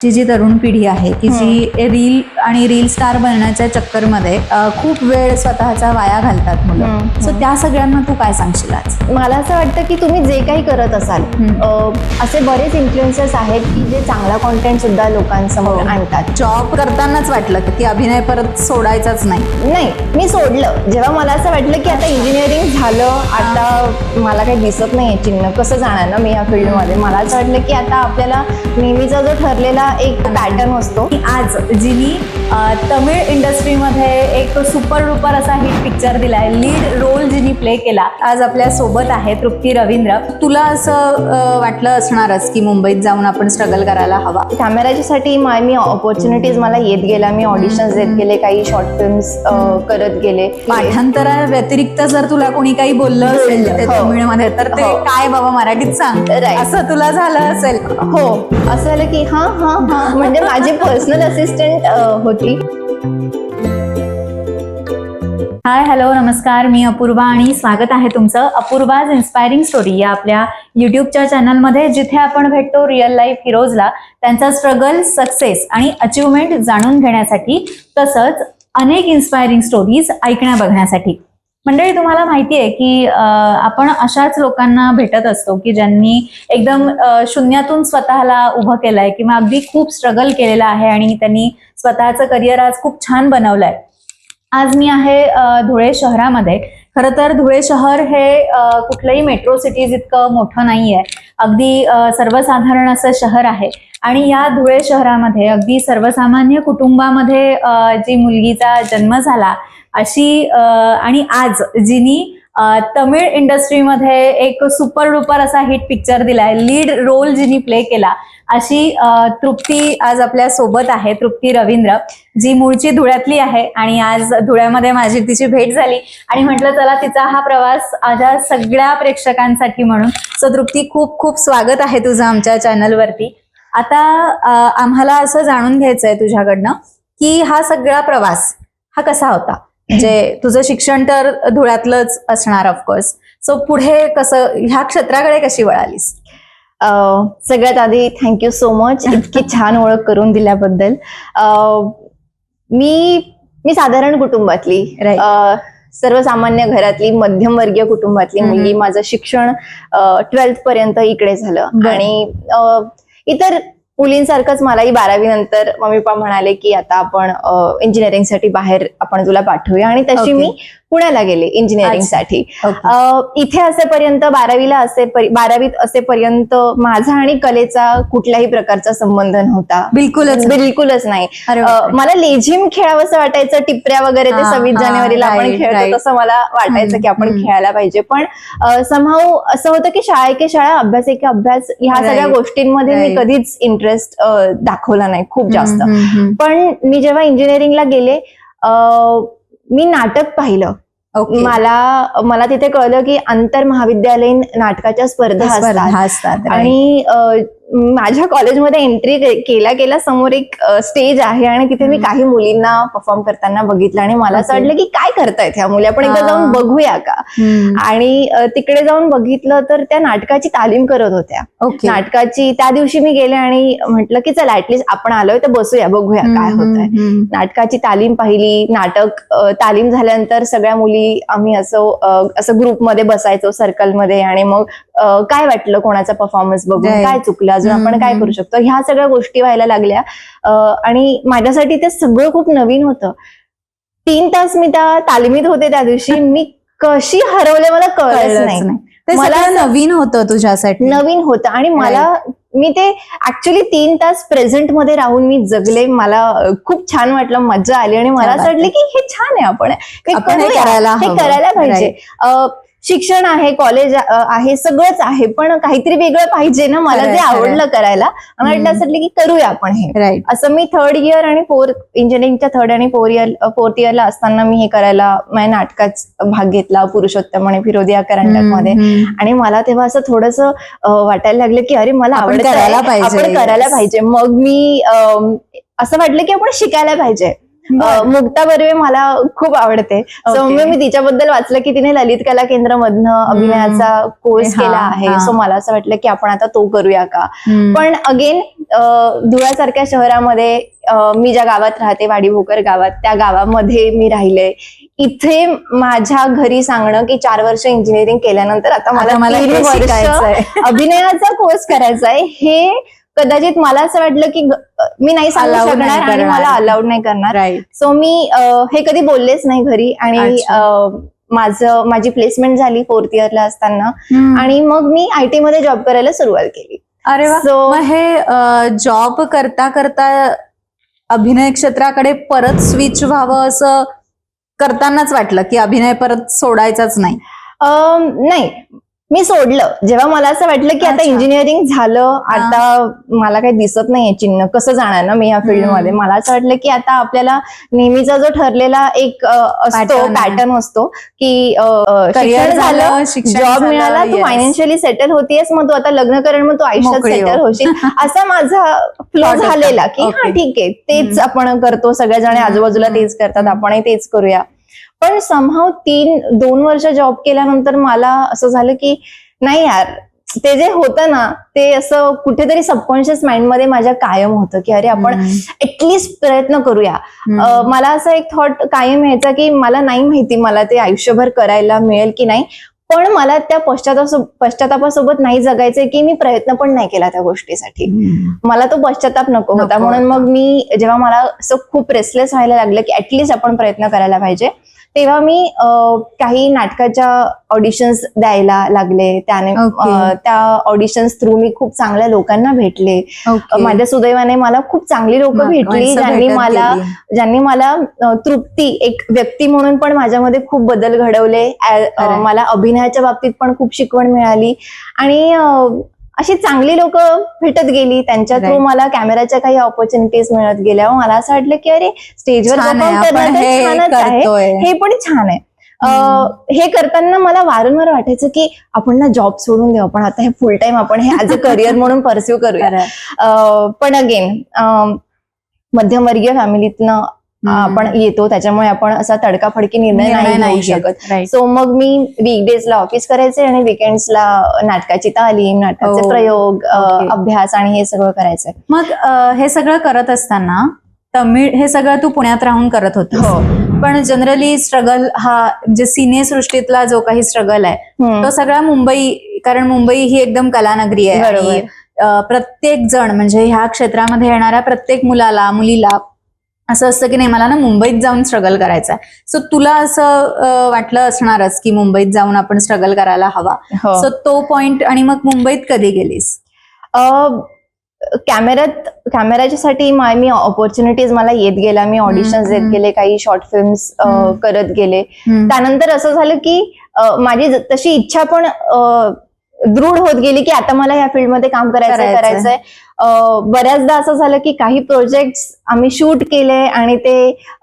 ची जी तरुण पिढी आहे की जी रील आणि रील स्टार बनण्याच्या चक्करमध्ये अ, खूप वेळ स्वतःचा वाया घालतात मुलं. हम्म, सो त्या सगळ्यांना तू काय सांगशील आज? मला असं वाटतं की तुम्ही जे काही करत असाल हम्म. अ, असे बरेच इन्फ्लुएन्सर्स आहेत की जे चांगला कॉन्टेंट सुद्धा लोकांसमोर हो. आणतात. जॉब करतानाच वाटलं की अभिनय परत सोडायचाच नाही. नाही मी सोडलं. जेव्हा मला असं वाटलं की आता इंजिनिअरिंग झालं आता मला काही दिसत नाही चिन्ह कसं जाणार ना मी या फील्डमध्ये? मला असं वाटलं की आता आपल्याला नेहमीचा जो ठरलेला एक पॅटर्न असतो आज जिनी तमिळ इंडस्ट्रीमध्ये एक सुपर डुपर असा हिट पिक्चर दिलाय. लीड रोल जिनी प्ले केला. आज आपल्यासोबत आहे तृप्ती रवींद्र. तुला असं वाटलं असणारच की मुंबईत जाऊन आपण स्ट्रगल करायला हवा? कॅमेराच्यासाठी मा- मी ऑपॉर्च्युनिटीज मला येत गेल्या. मी ऑडिशन्स देत गेले काही शॉर्ट फिल्म्स करत गेले. पाठांतरा व्यतिरिक्त जर तुला कोणी काही बोललं असेल हो. तमिळमध्ये तर ते हो. काय बाबा मराठीत सांग. असं तुला झालं असेल? हो. असं झालं की हा हा म्हणजे माझी पर्सनल असिस्टंट होती. हाय हॅलो नमस्कार. मी अपूर्वा आणि स्वागत आहे तुमचं अपूर्वाज इन्स्पायरिंग स्टोरी या आपल्या युट्यूबच्या चॅनलमध्ये जिथे आपण भेटतो रिअल लाईफ हिरोजला त्यांचा स्ट्रगल सक्सेस आणि अचिव्हमेंट जाणून घेण्यासाठी तसंच अनेक इन्स्पायरिंग स्टोरीज ऐकण्या बघण्यासाठी. मंडळी तुम्हाला माहिती आहे की आपण अशाच लोकांना भेटत असतो की ज्यांनी एकदम शून्यातून स्वतःला उभं केलंय किंवा अगदी खूप स्ट्रगल केलेला आहे आणि त्यांनी स्वतःचं करिअर आज खूप छान बनवलंय. आज मी आहे धुळे शहरामध्ये. खरं तर धुळे शहर हे कुठलंही मेट्रो सिटीज इतकं मोठं नाही आहे अगदी सर्वसाधारण असं शहर आहे. आणि या धुळे शहरामध्ये अगदी सर्वसामान्य कुटुंबामध्ये जी मुलगीचा जन्म झाला अशी आणि आज जिनी तमिळ इंडस्ट्रीमध्ये एक सुपर डुपर असा हिट पिक्चर दिलाय लीड रोल जिनी प्ले केला. अशी तृप्ती आज आपल्यासोबत आहे तृप्ती रवींद्र जी मूळची धुळ्यातली आहे आणि आज धुळ्यामध्ये माझी तिची भेट झाली. आणि म्हटलं चला तिचा हा प्रवास माझ्या सगळ्या प्रेक्षकांसाठी म्हणून. सो तृप्ती खूप खूप स्वागत आहे तुझं आमच्या चॅनलवरती. आता आम्हाला असं जाणून घ्यायचंय तुझ्याकडनं की हा सगळा प्रवास हा कसा होता? म्हणजे तुझं शिक्षण तर धुळ्यातलंच असणार ऑफकोर्स सो पुढे कसं ह्या क्षेत्राकडे कशी वळालीस? सगळ्यात आधी थँक्यू सो मच इतकी छान ओळख करून दिल्याबद्दल. मी मी साधारण कुटुंबातली. सर्वसामान्य घरातली मध्यमवर्गीय कुटुंबातली. मुलगी माझं शिक्षण ट्वेल्थ पर्यंत इकडे झालं. आणि इतर मुलींसारखंच मलाही बारावी नंतर मम्मी पप्पा म्हणाले की आता आपण इंजिनिअरिंगसाठी बाहेर आपण तुला पाठवूया आणि तशी. मी पुण्याला गेले इंजिनिअरिंगसाठी ओके अ, इथे असेपर्यंत बारावीला असे बारावीत असेपर्यंत माझा आणि कलेचा कुठल्याही प्रकारचा संबंध नव्हता बिलकुलच. बिलकुलच नाही. मला लेझिम खेळावंसं वाटायचं टिपऱ्या वगैरे ते सव्वीस जानेवारीला आपण खेळतो. तसं मला वाटायचं की आपण. खेळायला पाहिजे पण समहाव असं होतं की शाळा की शाळा अभ्यास की अभ्यास ह्या सगळ्या गोष्टींमध्ये मी. कधीच इंटरेस्ट दाखवला नाही खूप जास्त. पण मी जेव्हा इंजिनिअरिंगला गेले मी नाटक पाहिलं. मला मला तिथे कळलं की आंतर महाविद्यालयीन नाटकाच्या स्पर्धा असतात. आणि माझ्या कॉलेजमध्ये एंट्री केल्या केल्या समोर एक स्टेज आहे आणि तिथे मी. काही मुलींना परफॉर्म करताना बघितलं आणि मला असं. वाटलं की काय करतायत ह्या मुली आपण एकदा. जाऊन बघूया का. आणि तिकडे जाऊन बघितलं तर त्या नाटकाची तालीम करत होत्या नाटकाची त्या दिवशी मी गेले आणि म्हटलं की चला ऍटलीस्ट आपण आलोय तर बसूया बघूया काय हम्म. नाटकाची तालीम पाहिली नाटक तालीम झाल्यानंतर सगळ्या मुली आम्ही असं असं ग्रुपमध्ये बसायचो सर्कलमध्ये आणि मग काय वाटलं कोणाचा परफॉर्मन्स बघून. काय चुकलं? अजून आपण काय. करू शकतो? ह्या सगळ्या गोष्टी व्हायला लागल्या. आणि माझ्यासाठी ते सगळं खूप नवीन होतं. तीन तास मी त्या तालमीत होते त्या दिवशी. मी कशी हरवले मला कळलंच नाही. ते मला नवीन होतं तुझ्यासाठी. नवीन होतं. आणि मला मी ते ऍक्च्युली तीन तास प्रेझेंटमध्ये राहून मी जगले. मला खूप छान वाटलं. मजा आली आणि मला असं वाटलं की हे छान आहे आपण. हे करायला हे पाहिजे. शिक्षण आहे कॉलेज आहे सगळंच आहे पण काहीतरी वेगळं पाहिजे ना मला जे. आवडलं करायला. मला. असं की करूया आपण हे. राईट असं मी थर्ड इयर आणि फोर्थ इंजिनिअरिंगच्या थर्ड आणि फोर्थ इयर फोर्थ इयरला असताना मी हे करायला माझ्या नाटकात भाग घेतला पुरुषोत्तम आणि फिरोदिया करंडकमध्ये. आणि मला तेव्हा असं थोडस वाटायला लागलं की अरे मला आवडतं करायला पाहिजे, करायला. पाहिजे. मग मी असं वाटलं की आपण शिकायला पाहिजे. मुक्ता बर्वे मला खूप आवडते. सो. मग मी तिच्याबद्दल वाचलं की तिने ललित कला केंद्रामधनं अभिनयाचा कोर्स केला आहे. सो मला असं वाटलं की आपण आता तो करूया का? पण अगेन धुळ्यासारख्या शहरामध्ये मी ज्या गावात राहते वाडीभोकर गावात त्या गावामध्ये मी राहिले. इथे माझ्या घरी सांगणं की चार वर्ष इंजिनिअरिंग केल्यानंतर आता मला. अभिनयाचा कोर्स करायचा आहे हे कदाचित मला असं वाटलं की मी नाही सांगू Allowed नाही शकणार आणि करणार. मला अलाउड नाही करणार. राईट सो मी अं, हे कधी बोललेच नाही घरी आणि अच्छा. अं, माझं माझी प्लेसमेंट झाली फोर्थ इयरला असताना. आणि मग मी आय टी मध्ये जॉब करायला सुरुवात केली. अरे वा. सो मग हे जॉब करता करता अभिनय क्षेत्राकडे परत स्विच व्हावं असं करतानाच वाटलं की अभिनय परत सोडायचाच नाही? नाही. मी सोडलं जेव्हा मला असं वाटलं की आता. इंजिनिअरिंग झालं आता मला काही दिसत नाहीये चिन्ह कसं जाणार ना मी या फील्डमध्ये मला असं वाटलं की आता आपल्याला नेहमीचा जो ठरलेला एक असतो. पॅटर्न असतो की शिक्षण झालं, जॉब मिळाला तू. फायनान्शियली सेटल होतीयस मग तू आता लग्न करेल मग तू आयुष्यात मोकळी हो. सेटल होशील असा माझा फ्लो. झालेला की हा. ठीक आहे तेच. आपण करतो सगळेजण आजूबाजूला तेच करतात. आपणही तेच करूया पण समहाव तीन दोन वर्ष जॉब केल्यानंतर मला असं झालं की नाही यार ते जे होतं ना ते असं कुठेतरी सबकॉन्शियस माइंडमध्ये माझ्या कायम होतं की अरे आपण. ऍटलिस्ट प्रयत्न करूया मला असा एक थॉट कायम यायचा की मला नाही माहिती मला ते आयुष्यभर करायला मिळेल की नाही पण मला त्या पश्चाताप पश्चातापासोबत नाही जगायचंय की मी प्रयत्न पण नाही केला त्या गोष्टीसाठी. मला तो पश्चाताप नको होता म्हणून. मग मी जेव्हा मला असं खूप रेसलेस व्हायला लागलं की ऍटलिस्ट आपण प्रयत्न करायला पाहिजे तेव्हा मी काही नाटकाच्या ऑडिशन्स द्यायला लागले त्याने त्या ऑडिशन्स थ्रू मी खूप चांगल्या लोकांना भेटले. माझ्या सुदैवाने मला खूप चांगली लोक भेटली ज्यांनी मला. ज्यांनी मला तृप्ती एक व्यक्ती म्हणून पण माझ्यामध्ये खूप बदल घडवले. मला अभिनयाच्या बाबतीत पण खूप शिकवण मिळाली आणि अशी चांगली लोक भेटत गेली. त्यांच्या थ्रू. मला कॅमेराच्या काही ऑपॉर्च्युनिटीज मिळत गेल्या. मला असं वाटलं की अरे स्टेजवर आहे हे छानच आहे. करतोय. हे पण छान आहे. हे करताना मला वारंवार वाटायचं की आपण ना जॉब सोडून देऊ. आपण आता हे फुल टाइम आपण हे ऍज अ करिअर म्हणून परस्यू करूया. पण अगेन मध्यमवर्गीय फॅमिलीतनं आपण येतो त्याच्यामुळे आपण असा तडकाफडकी निर्णय निर्णय नाही. शकत. सो मग मी वीकडेजला ऑफिस करायचे आणि विकेंड्सला नाटकाची तालीम नाटकाचे Oh, प्रयोग. अभ्यास आणि हे सगळं करायचंय मग हे सगळं करत असताना तमिळ हे सगळं तू पुण्यात राहून करत होतीस हो पण जनरली स्ट्रगल हा म्हणजे सिने सृष्टीतला जो काही स्ट्रगल आहे. तो सगळा मुंबई कारण मुंबई ही एकदम कलानगरी आहे प्रत्येक जण म्हणजे ह्या क्षेत्रामध्ये येणाऱ्या प्रत्येक मुलाला मुलीला असं असतं की नाही मला ना मुंबईत जाऊन स्ट्रगल करायचं आहे सो तुला असं वाटलं असणारच की मुंबईत जाऊन आपण स्ट्रगल करायला हवा हो. सो तो पॉइंट आणि मग मुंबईत कधी गेलीस कॅमेऱ्यात कॅमेऱ्याच्यासाठी मा- मी ऑपॉर्च्युनिटीज मला येत गेल्या मी ऑडिशन्स देत. गेले काही शॉर्ट फिल्म्स. करत गेले. त्यानंतर असं झालं की माझी तशी इच्छा पण दृढ होत गेली की आता मला या फील्डमध्ये काम करायचं करायचंय. बऱ्याचदा असं झालं की काही प्रोजेक्ट आम्ही शूट केले आणि ते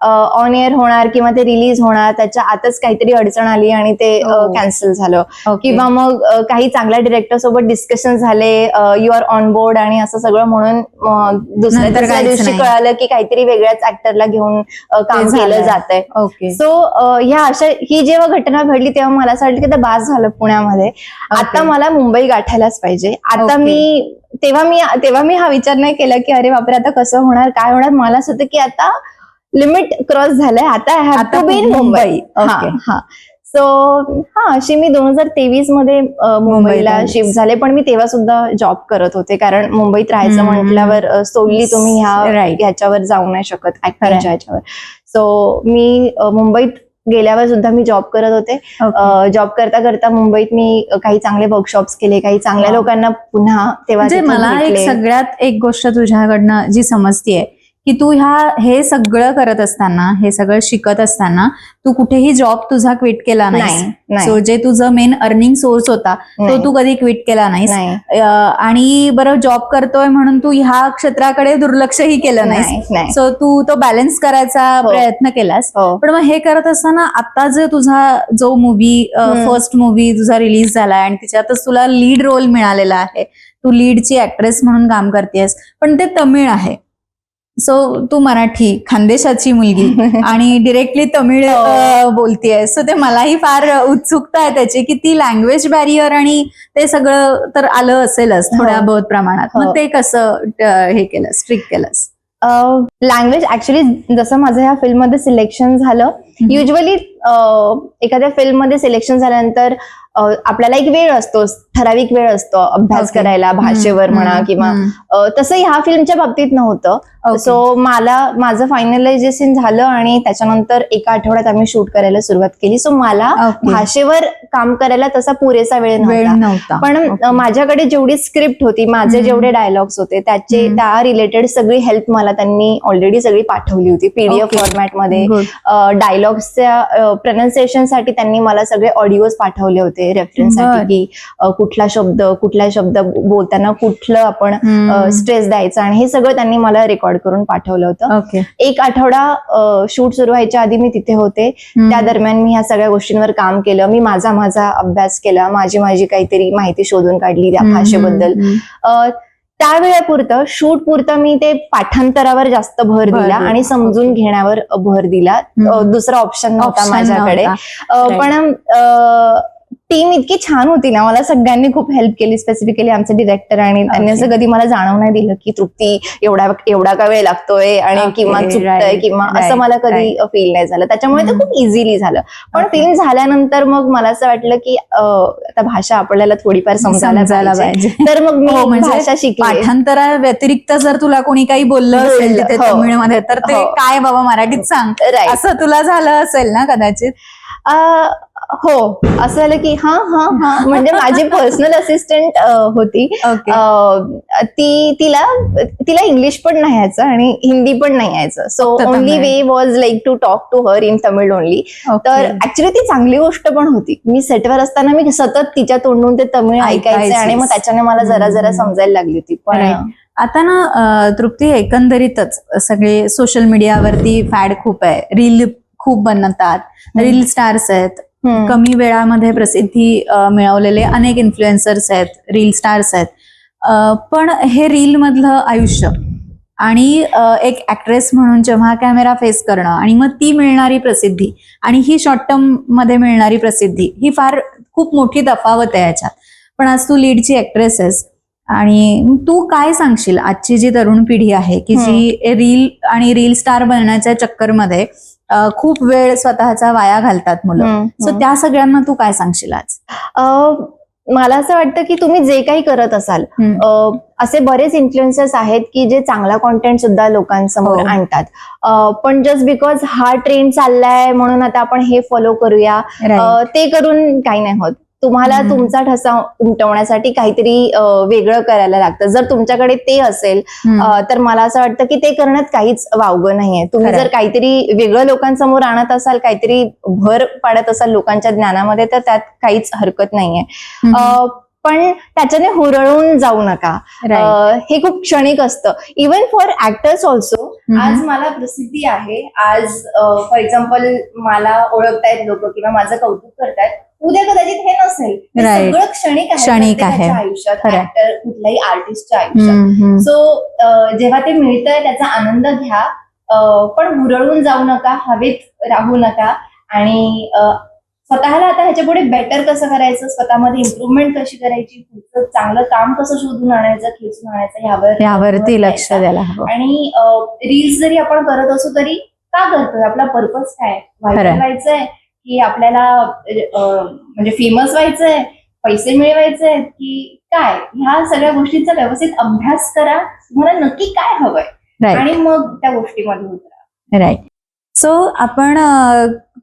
ऑन एअर होणार किंवा ते रिलीज होणार त्याच्या आतच काहीतरी अडचण आली आणि ते. कॅन्सल झालं Okay. किंवा मग काही चांगल्या डिरेक्टर सोबत डिस्कशन झाले यू आर ऑन बोर्ड आणि असं सगळं म्हणून दुसऱ्या काहीच दिवशी. कळालं की काहीतरी वेगळ्याच ऍक्टरला घेऊन काम केलं. जात आहे सो ह्या अशा ही जेव्हा घटना घडली तेव्हा मला असं वाटलं की ते बास झालं पुण्यामध्ये आता मला मुंबई गाठायलाच पाहिजे आता. मी तेव्हा मी तेव्हा मी हा विचार नाही केला की अरे बापरे आता कसं होणार काय होणार मला असं होतं की आता लिमिट क्रॉस झालंय आता have to be in Mumbai. हा. हा सो हा अशी मी दोन हजार तेवीसमध्ये मुंबईला. शिफ्ट झाले पण मी तेव्हा सुद्धा जॉब करत होते कारण मुंबईत राहायचं. म्हटल्यावर solely तुम्ही ह्या. ह्याच्यावर जाऊ नाही शकत खरंय. ऍक्टिंगच्या ह्याच्यावर सो मी मुंबईत गेल्यावर सुद्धा मी जॉब करत होते Okay. जॉब करता करता मुंबईत मी काही चांगले वर्कशॉप्स केले काही चांगल्या. लोकांना पुन्हा तेव्हा म्हणजे मला एक. सगळ्यात एक गोष्ट तुझ्याकडनं जी समजतीये की तू ह्या हे सगळं करत असताना हे सगळं शिकत असताना तू कुठेही जॉब तुझा क्विट केला नाही सो जे तुझं मेन अर्निंग सोर्स होता तो तू कधी क्विट केला नाहीस. आणि बरं जॉब करतोय म्हणून तू ह्या क्षेत्राकडे दुर्लक्षही केलं नाही सो तू तो बॅलन्स करायचा हो. प्रयत्न केलास. हो. पण मग हे करत असताना आता जे तुझा जो मूवी. फर्स्ट मूवी तुझा रिलीज झालाय आणि त्याच्यातच तुला लीड रोल मिळालेला आहे. तू लीडची ऍक्ट्रेस म्हणून काम करतेस पण ते तमिळ आहे. सो तू मराठी खानदेशाची मुलगी आणि डिरेक्टली तमिळ हो. बोलतीये सो ते मलाही फार उत्सुकता आहे त्याची की ती लँग्वेज बॅरियर आणि ते सगळं तर आलं असेलच हो. थोड्या बहुत प्रमाणात मग हो. ते कसं हे केलं स्ट्रिक केलंस लँग्वेज ऍक्च्युली जसं माझं ह्या फिल्ममध्ये सिलेक्शन झालं. युजली एखाद्या फिल्ममध्ये सिलेक्शन झाल्यानंतर आपल्याला एक वेळ असतो ठराविक वेळ असतो अभ्यास Okay. करायला भाषेवर म्हणा किंवा तसं ह्या फिल्मच्या बाबतीत नव्हतं Okay. सो मला माझं फायनलायझेशन झालं आणि त्याच्यानंतर एका आठवड्यात आम्ही शूट करायला सुरुवात केली सो मला Okay. भाषेवर काम करायला तसा पुरेसा वेळ नव्हता पण Okay. माझ्याकडे जेवढी स्क्रिप्ट होती माझे. जेवढे डायलॉग्स होते त्याचे. त्या रिलेटेड सगळी हेल्प मला त्यांनी ऑलरेडी सगळी पाठवली होती पीडीएफ. फॉर्मॅटमध्ये. डायलॉग्सच्या प्रोनाऊन्सिएशनसाठी त्यांनी मला सगळे ऑडिओज पाठवले होते रेफरन्स. साठी की कुठला शब्द कुठला शब्द बोलताना कुठलं आपण. स्ट्रेस द्यायचं आणि हे सगळं त्यांनी मला रेकॉर्ड करून पाठवलं होतं. एक आठवडा शूट सुरू व्हायच्या आधी मी तिथे होते. त्या दरम्यान मी ह्या सगळ्या गोष्टींवर काम केलं. मी माझा माझा अभ्यास केला. माझी माझी काहीतरी माहिती शोधून काढली त्या भाषेबद्दल. हम्म, अ, त्या वेळेपुरतं शूट पुरतं मी ते पाठांतरावर जास्त भर दिला. आणि समजून घेण्यावर भर दिला. दुसरा ऑप्शन नव्हता माझ्याकडे. पण टीम इतकी छान होती ना मला सगळ्यांनी खूप हेल्प केली स्पेसिफिकली आमचे डिरेक्टर आणि त्यांनी. असं कधी मला जाणव नाही दिलं की तृप्ती एवढा एवढा का वेळ लागतोय आणि किंवा चुकतंय किंवा असं मला कधी फील नाही झालं त्याच्यामुळे ते. खूप इझिली झालं पण. फिल्म झाल्यानंतर मग मला असं वाटलं की आता भाषा आपल्याला थोडीफार समजायला समजायला पाहिजे तर मग हो, मी म्हणजे भाषा शिकली पाठांतरा व्यतिरिक्त जर तुला कोणी काही बोललं असेल तिथे हो. तमिळमध्ये तर ते हो. काय बाबा मराठीत सांग असं तुला झालं असेल ना कदाचित हो. असं झालं की हा हा हा. म्हणजे माझी पर्सनल असिस्टंट होती. ती तिला तिला इंग्लिश पण नाही यायचं आणि हिंदी पण नाही यायचं. So only. We was like to talk to her in Tamil only तर ऍक्च्युली ती चांगली गोष्ट पण होती. मी सेटवर असताना मी सतत तिच्या तोंडून ते तमिळ ऐकायचे. आणि मग त्याच्याने मला जरा जरा. समजायला लागली होती. पण. आता ना तृप्ती एकंदरीतच सगळे सोशल मीडियावरती फॅड खूप आहे. रील खूप बनतात. रील स्टार्स आहेत. कमी वेळामध्ये प्रसिद्धी मिळवलेले अनेक इन्फ्लुएन्सर्स आहेत रील स्टार्स आहेत. पण हे रील मधलं आयुष्य आणि एक ऍक्ट्रेस म्हणून जेव्हा कॅमेरा फेस करणं आणि मग ती मिळणारी प्रसिद्धी आणि ही शॉर्ट टर्ममध्ये मिळणारी प्रसिद्धी ही फार खूप मोठी तफावत आहे याच्यात. पण आज तू लीडची ऍक्ट्रेस आहेस आणि तू काय सांगशील आजची जी तरुण पिढी आहे की जी रील आणि रील स्टार बनण्याच्या चक्करमध्ये खूप वेळ स्वतःचा वाया घालतात मुलं. सो त्या सगळ्यांना तू काय सांगशील आज? मला असं वाटतं की तुम्ही जे काही करत असाल असे बरेच इन्फ्लुएन्सर्स आहेत की जे चांगला कॉन्टेंट सुद्धा लोकांसमोर हो. आणतात. पण जस्ट बिकॉज हा ट्रेंड चाललाय म्हणून आता आपण हे फॉलो करूया ते करून काही नाही होत. तुम्हाला. तुमचा ठसा उमटवण्यासाठी काहीतरी वेगळं करायला लागतं. जर तुमच्याकडे ते असेल तर मला असं वाटतं की ते करण्यात काहीच वावगं नाहीये. तुम्ही. जर काहीतरी वेगळं लोकांसमोर आणत असाल काहीतरी भर पाडत असाल लोकांच्या ज्ञानामध्ये तर त्यात काहीच हरकत नाहीये. पण त्याच्याने हुरळून जाऊ नका. हे खूप क्षणिक असतं. Even for actors also. आज मला प्रसिद्धी आहे. आज फॉर एक्झाम्पल मला ओळखतायत लोक किंवा माझं कौतुक करतायत. उद्या कदाचित हे नसेल Right. सगळं क्षणिक आहे क्षणिक आहे. प्रत्येकाच्या आयुष्यात. ऍक्टर कुठल्याही आर्टिस्टच्या आयुष्यात हम्म, हम्म. सो जेव्हा ते मिळतंय त्याचा आनंद घ्या अ, पण हुरळून जाऊ नका हवेत राहू नका आणि अ, स्वतःला आता ह्याच्या पुढे बेटर कसं करायचं स्वतःमध्ये इम्प्रुव्हमेंट कशी करायची पुढचं चांगलं काम कसं शोधून आणायचं खेचून आणायचं ह्यावर यावरती लक्ष. द्यायला हवं आणि रील्स जरी आपण करत असू तरी का करतोय आपला पर्पज काय व्हायरल खरंय. व्हायचंय की आपल्याला म्हणजे फेमस व्हायचंय पैसे मिळवायचे की काय? ह्या सगळ्या गोष्टींचा व्यवस्थित अभ्यास करा. तुम्हाला नक्की काय हवंय? आणि मग त्या गोष्टीमध्ये उतरा. राईट सो आपण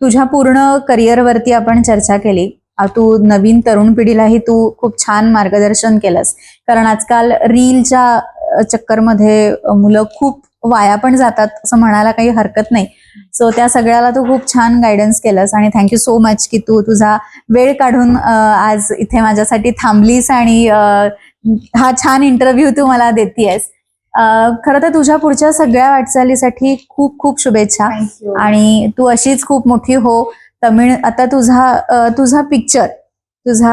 तुझ्या पूर्ण करिअरवरती आपण चर्चा केली. तू नवीन तरुण पिढीलाही तू खूप छान मार्गदर्शन केलंस. कारण आजकाल रीलच्या चक्करमध्ये मुलं खूप वाया पण जातात असं म्हणायला काही हरकत नाही. सो त्या सगळ्याला तू खूप छान गायडन्स केलंस आणि थँक्यू सो मच की तू तुझा वेळ काढून आज इथे माझ्यासाठी थांबलीस आणि हा छान इंटरव्ह्यू तू मला देतीयस. खरं तर तुझ्या पुढच्या सगळ्या वाटचालीसाठी खूप खूप शुभेच्छा आणि तू अशीच खूप मोठी हो. तमिळ आता तुझा तुझा पिक्चर तुझा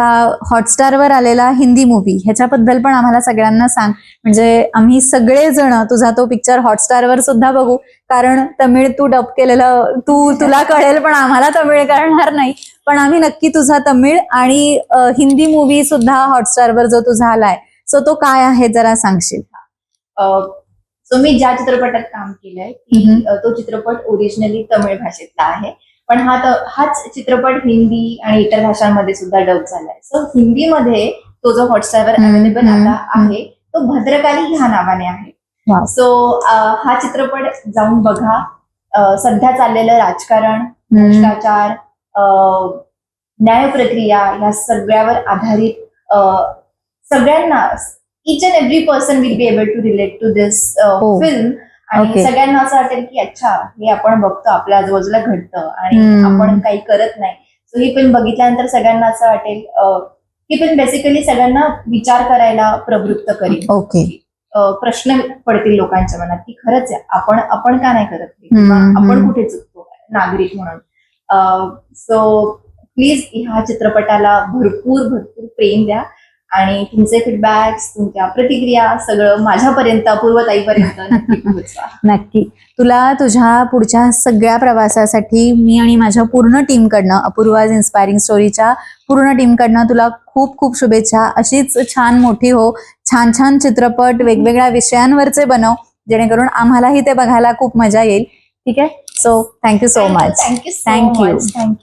हॉटस्टारवर आलेला हिंदी मूवी ह्याच्याबद्दल पण आम्हाला सगळ्यांना सांग. म्हणजे आम्ही सगळेजण तुझा तो पिक्चर हॉटस्टारवर सुद्धा बघू. कारण तमिळ तू डब केलेलं तू तुला कळेल पण आम्हाला तमिळ कळणार नाही. पण आम्ही नक्की तुझा तमिळ आणि हिंदी मूवी सुद्धा हॉटस्टारवर जो तुझा आलाय सो तो काय आहे जरा सांगशील? सो मी ज्या चित्रपटात काम केलंय तो चित्रपट ओरिजिनली तमिळ भाषेतला आहे. पण हा त- हाच चित्रपट हिंदी आणि इतर भाषांमध्ये सुद्धा डब झालाय. सो हिंदीमध्ये तो जो हॉटस्टारवर हम्म, अवेलेबल आता आहे तो भद्रकाली ह्या नावाने आहे. सो हा चित्रपट जाऊन बघा. सध्या चाललेलं राजकारण भ्रष्टाचार न्याय प्रक्रिया या सगळ्यावर आधारित सगळ्यांना each and every person will be able to relate to this. Film आणि. सगळ्यांना असं वाटेल की अच्छा हे आपण बघतो आपल्या आजूबाजूला घडतं आणि. आपण काही करत नाही सो ही फिल्म बघितल्यानंतर सगळ्यांना असं वाटेल ही फिल्म बेसिकली सगळ्यांना विचार करायला प्रवृत्त करेल ओके प्रश्न पडतील लोकांच्या मनात की खरंच आहे, आपण आपण का नाही करत. आपण कुठे चुकतो नागरिक म्हणून सो प्लीज ह्या चित्रपटाला भरपूर भरपूर प्रेम द्या आणि तुमचे फीडबॅक्स तुमच्या प्रतिक्रिया सगळं माझ्यापर्यंत अपूर्वताईपर्यंत नक्की तुला तुझ्या पुढच्या सगळ्या प्रवासासाठी मी आणि माझ्या पूर्ण टीमकडनं अपूर्वाज इन्स्पायरिंग स्टोरीच्या पूर्ण टीमकडनं तुला खूप खूप शुभेच्छा. अशीच छान मोठी हो छान छान चित्रपट वेगवेगळ्या विषयांवरचे बनव जेणेकरून आम्हालाही ते बघायला खूप मजा येईल. ठीक आहे? So thank you so much thank you thank you